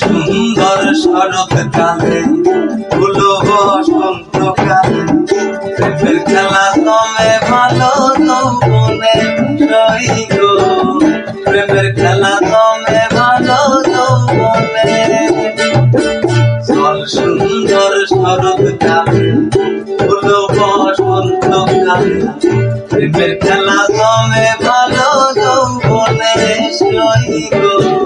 সুন্দর শরৎ কালে ফুলো বসন্ত কালে খেলা তমে ভালো তমে ভালো যৌবনে জল সুন্দর শরৎ কালে ফুলো বসন্ত কালে প্রেমের খেলা তমে ভালো যৌবনে সই গো।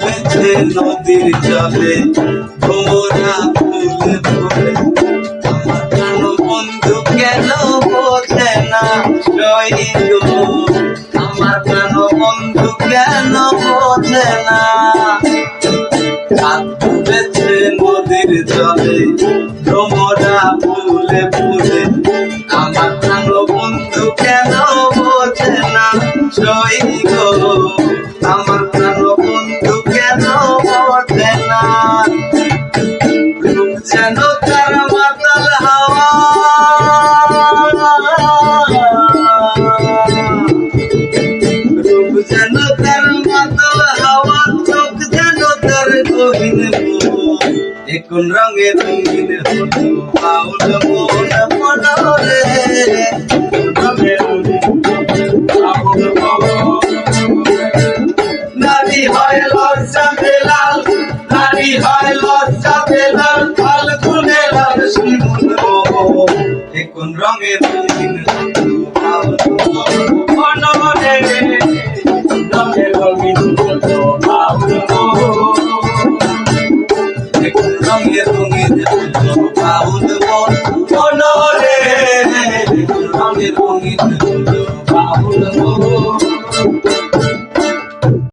বেঁধে নদীর জলে ভোমরা ফুলে ফুলে আমার প্রাণ বন্ধু কেন বোঝে না সইল আমার প্রাণ বন্ধু কেন বোঝে না? নদীর জলে ভ্রমরা ফুলে ফুলে আমার প্রাণ বন্ধু কেন বোঝে না সইল যেন তার মাতাল হাওয়া। রূপ যেন তার মাতাল হাওয়া, চোখ যেন তার গহীন এখন রঙে রঙিন হলো বাউল এখন রঙের রঙের রঙের